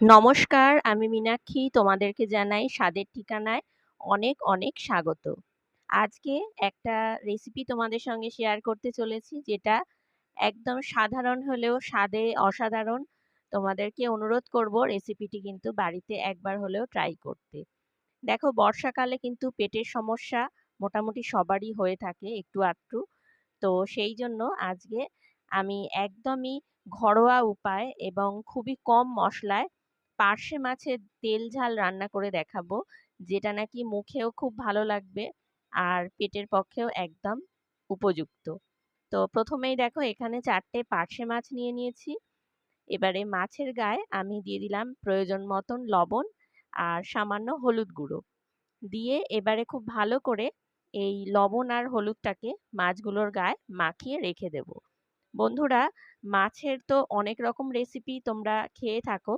নমস্কার, আমি মীনাক্ষী, তোমাদেরকে জানাই স্বাদের ঠিকানায় অনেক অনেক স্বাগত। আজকে একটা রেসিপি তোমাদের সঙ্গে শেয়ার করতে চলেছি, যেটা একদম সাধারণ হলেও স্বাদে অসাধারণ। তোমাদেরকে অনুরোধ করব রেসিপিটি কিন্তু বাড়িতে একবার হলেও ট্রাই করতে। দেখো, বর্ষাকালে কিন্তু পেটের সমস্যা মোটামুটি সবারই হয়ে থাকে একটু আধটু। তো সেই জন্য আজকে আমি একদমই ঘরোয়া উপায় এবং খুবই কম মশলায় পার্শে মাছের তেল ঝাল রান্না করে দেখাবো, যেটা নাকি মুখেও খুব ভালো লাগবে আর পেটের পক্ষেও একদম উপযুক্ত। তো প্রথমেই দেখো এখানে চারটে পার্শে মাছ নিয়ে নিয়েছি। এবারে মাছের গায়ে আমি দিয়ে দিলাম প্রয়োজন মতন লবণ আর সামান্য হলুদ গুঁড়ো। দিয়ে এবারে খুব ভালো করে এই লবণ আর হলুদটাকে মাছগুলোর গায়ে মাখিয়ে রেখে দেব। বন্ধুরা, মাছের তো অনেক রকম রেসিপি তোমরা খেয়ে থাকো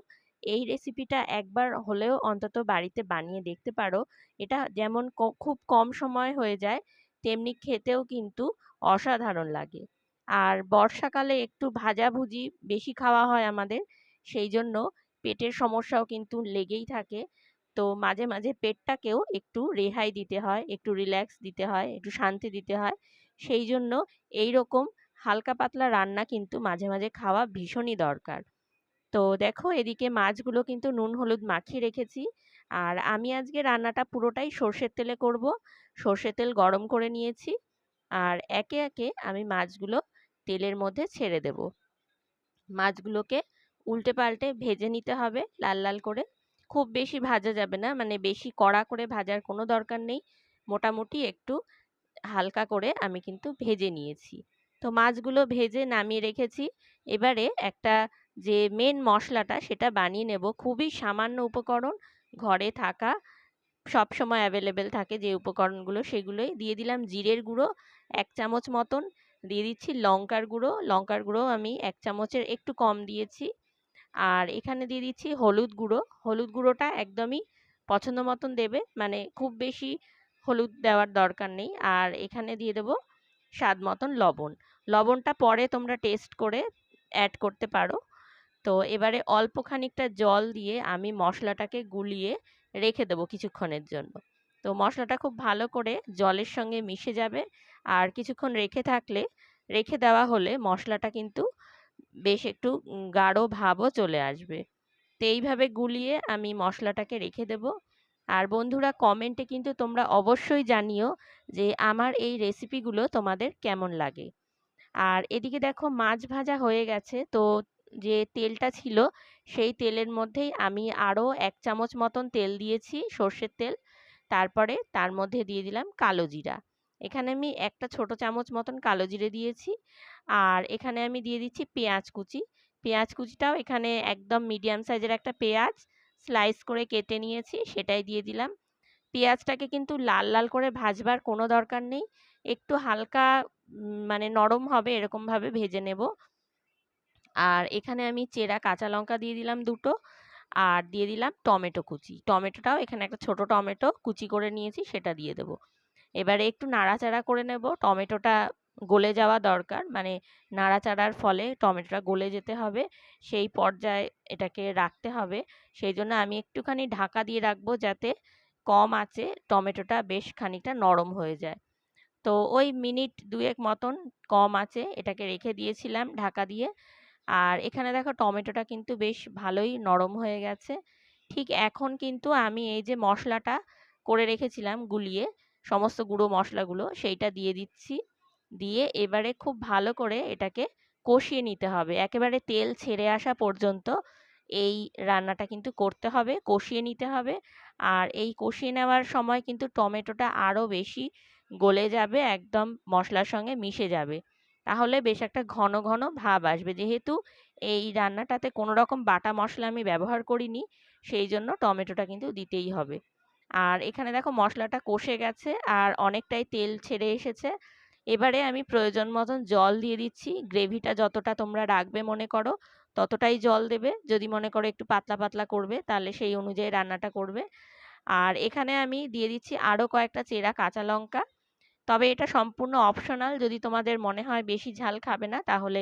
এই রেসিপিটা একবার হলেও অন্তত বাড়িতে বানিয়ে দেখতে পারো। এটা যেমন খুব কম সময় হয়ে যায়, তেমনি খেতেও কিন্তু অসাধারণ লাগে। আর বর্ষাকালে একটু ভাজাভুজি বেশি খাওয়া হয় আমাদের, সেই জন্য পেটের সমস্যাও কিন্তু লেগেই থাকে। তো মাঝে মাঝে পেটটাকেও একটু রেহাই দিতে হয়, একটু রিল্যাক্স দিতে হয়, একটু শান্তি দিতে হয়। সেই জন্য এই রকম হালকা পাতলা রান্না কিন্তু মাঝে মাঝে খাওয়া ভীষণই দরকার। তো দেখো এদিকে মাছগুলো কিন্তু নুন, হলুদ মাখিয়ে রেখেছি। আর আমি আজকে রান্নাটা পুরোটাই সর্ষের তেলে করব। সর্ষের তেল গরম করে নিয়েছি। আর একে একে আমি মাছগুলো তেলের মধ্যে ছেড়ে দেব। মাছগুলোকে উল্টে পাল্টে ভেজে নিতে হবে লাল লাল করে। খুব বেশি ভাজা যাবে না মানে বেশি কড়া করে ভাজার কোনো দরকার নেই। মোটামুটি একটু হালকা করে আমি কিন্তু ভেজে নিয়েছি। তো মাছগুলো ভেজে নামিয়ে রেখেছি। এবারে একটা যে মেন মশলাটা সেটা বানিয়ে নেব। খুবই সামান্য উপকরণ ঘরে থাকা সব সময় অ্যাভেলেবেল থাকে যে উপকরণগুলো সেগুলোই। দিয়ে দিলাম জিরের গুঁড়ো এক চামচ মতন। দিয়ে দিচ্ছি লঙ্কার গুঁড়ো। লঙ্কার গুঁড়ো আমি এক চামচের একটু কম দিয়েছি। আর এখানে দিয়ে দিচ্ছি হলুদ গুঁড়ো। হলুদ গুঁড়োটা একদমই পছন্দ মতন দেবে। মানে খুব বেশি হলুদ দেওয়ার দরকার নেই। আর এখানে দিয়ে দেবো স্বাদ মতন লবণ। লবণটা পরে তোমরা টেস্ট করে অ্যাড করতে পারো। তো এবারে অল্প খানিকটা জল দিয়ে আমি মশলাটাকে গুলিয়ে রেখে দেবো কিছুক্ষণের জন্য। তো মশলাটা খুব ভালো করে জলের সঙ্গে মিশে যাবে। আর কিছুক্ষণ রেখে থাকলে, রেখে দেওয়া হলে মশলাটা কিন্তু বেশ একটু গাঢ় ভাবও চলে আসবে। তো এইভাবে গুলিয়ে আমি মশলাটাকে রেখে দেব। আর বন্ধুরা কমেন্টে কিন্তু তোমরা অবশ্যই জানিও যে আমার এই রেসিপিগুলো তোমাদের কেমন লাগে। আর এদিকে দেখো মাছ ভাজা হয়ে গেছে। তো যে তেলটা ছিল, সেই তেলের মধ্যেই আমি আরও এক চামচ মতন তেল দিয়েছি, সর্ষের তেল। তারপরে তার মধ্যে দিয়ে দিলাম কালো জিরা। এখানে আমি একটা ছোট চামচ মতন কালো জিরে দিয়েছি। আর এখানে আমি দিয়ে দিচ্ছি পেঁয়াজ কুচি। পেঁয়াজ কুচিটাও এখানে একদম মিডিয়াম সাইজের একটা পেঁয়াজ স্লাইস করে কেটে নিয়েছি, সেটাই দিয়ে দিলাম। পেঁয়াজটাকে কিন্তু লাল লাল করে ভাজবার কোনো দরকার নেই। একটু হালকা মানে নরম হবে এরকমভাবে ভেজে নেব। আর এখানে আমি চেরা কাঁচা লঙ্কা দিয়ে দিলাম দুটো। আর দিয়ে দিলাম টমেটো কুচি। টমেটোটাও এখানে একটা ছোট টমেটো কুচি করে নিয়েছি সেটা দিয়ে দেবো। এবারে একটু নাড়াচাড়া করে নেব। টমেটোটা গলে যাওয়া দরকার। মানে নাড়াচাড়ার ফলে টমেটোটা গলে যেতে হবে। সেই পর্যায়ে এটাকে রাখতে হবে। সেই জন্য আমি একটুখানি ঢাকা দিয়ে রাখব যাতে কম আছে টমেটোটা বেশ খানিকটা নরম হয়ে যায়। তো ওই মিনিট দুয়েক মতন কম আছে এটাকে রেখে দিয়েছিলাম ঢাকা দিয়ে। আর এখানে দেখো টমেটোটা কিন্তু বেশ ভালোই নরম হয়ে গেছে। ঠিক এখন কিন্তু আমি এই যে মশলাটা করে রেখেছিলাম গুলিয়ে, সমস্ত গুঁড়ো মশলাগুলো সেইটা দিয়ে দিচ্ছি। দিয়ে এবারে খুব ভালো করে এটাকে কষিয়ে নিতে হবে। একেবারে তেল ছেড়ে আসা পর্যন্ত এই রান্নাটা কিন্তু করতে হবে, কষিয়ে নিতে হবে। আর এই কষিয়ে নেওয়ার সময় কিন্তু টমেটোটা আরও বেশি গলে যাবে, একদম মশলার সঙ্গে মিশে যাবে। তাহলে বেশ একটা ঘন ঘন ভাব আসবে। যেহেতু এই রান্নাটাতে কোনো রকম বাটা মশলা আমি ব্যবহার করিনি সেই জন্য টমেটোটা কিন্তু দিতেই হবে। আর এখানে দেখো মশলাটা কষে গেছে আর অনেকটাই তেল ছেড়ে এসেছে। এবারে আমি প্রয়োজন মতন জল দিয়ে দিচ্ছি। গ্রেভিটা যতটা তোমরা রাখবে মনে করো, ততটাই জল দেবে। যদি মনে করো একটু পাতলা পাতলা করবে, তাহলে সেই অনুযায়ী রান্নাটা করবে। আর এখানে আমি দিয়ে দিচ্ছি আরও কয়েকটা চেরা কাঁচা লঙ্কা। তবে এটা সম্পূর্ণ অপশনাল যদি তোমাদের মনে হয় বেশি ঝাল খাবে না, তাহলে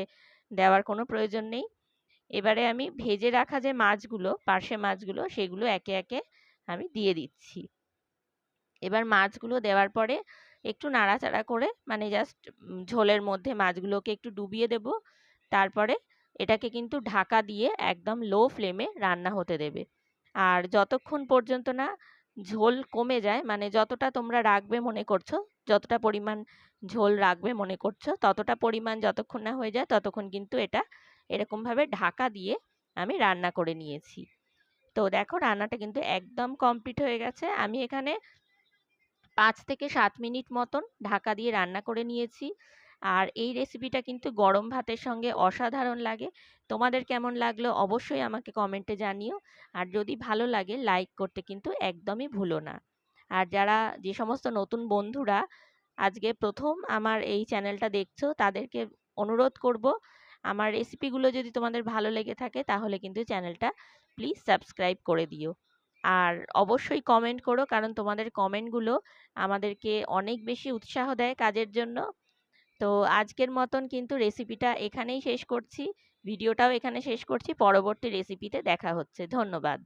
দেওয়ার কোনো প্রয়োজন নেই। এবারে আমি ভেজে রাখা যে মাছগুলো পার্শে মাছগুলো, সেগুলো একে একে আমি দিয়ে দিচ্ছি। এবার মাছগুলো দেওয়ার পরে একটু নাড়াচাড়া করে মানে জাস্ট ঝোলের মধ্যে মাছগুলোকে একটু ডুবিয়ে দেব। তারপরে এটাকে কিন্তু ঢাকা দিয়ে একদম লো ফ্লেমে রান্না হতে দেবে। আর যতক্ষণ পর্যন্ত না ঝোল কমে যায়। মানে যতটা তোমরা রাখবে মনে করছ, যতটা পরিমাণ ঝোল রাখবে মনে করছ, ততটা পরিমাণ যতক্ষণ না হয়ে যায়, ততক্ষণ কিন্তু এটা এরকমভাবে ঢাকা দিয়ে আমি রান্না করে নিয়েছি। তো দেখো রান্নাটা কিন্তু একদম কমপ্লিট হয়ে গেছে। আমি এখানে পাঁচ থেকে সাত মিনিট মতন ঢাকা দিয়ে রান্না করে নিয়েছি। আর এই রেসিপিটা কিন্তু গরম ভাতের সঙ্গে অসাধারণ লাগে। তোমাদের কেমন লাগল অবশ্যই আমাকে কমেন্টে জানিও। আর যদি ভালো লাগে লাইক করতে কিন্তু একদমই ভুলো না। আর যারা যে সমস্ত নতুন বন্ধুরা আজকে প্রথম আমার এই চ্যানেলটা দেখছ, তাদেরকে অনুরোধ করব আমার রেসিপিগুলো যদি তোমাদের ভালো লেগে থাকে, তাহলে কিন্তু চ্যানেলটা প্লিজ সাবস্ক্রাইব করে দিও। আর অবশ্যই কমেন্ট করো, কারণ তোমাদের কমেন্টগুলো আমাদেরকে অনেক বেশি উৎসাহ দেয় কাজের জন্য। তো আজকের মতন কিন্তু রেসিপিটা এখানেই শেষ করছি। ভিডিওটাও এখানে শেষ করছি। পরবর্তী রেসিপিতে দেখা হচ্ছে। ধন্যবাদ।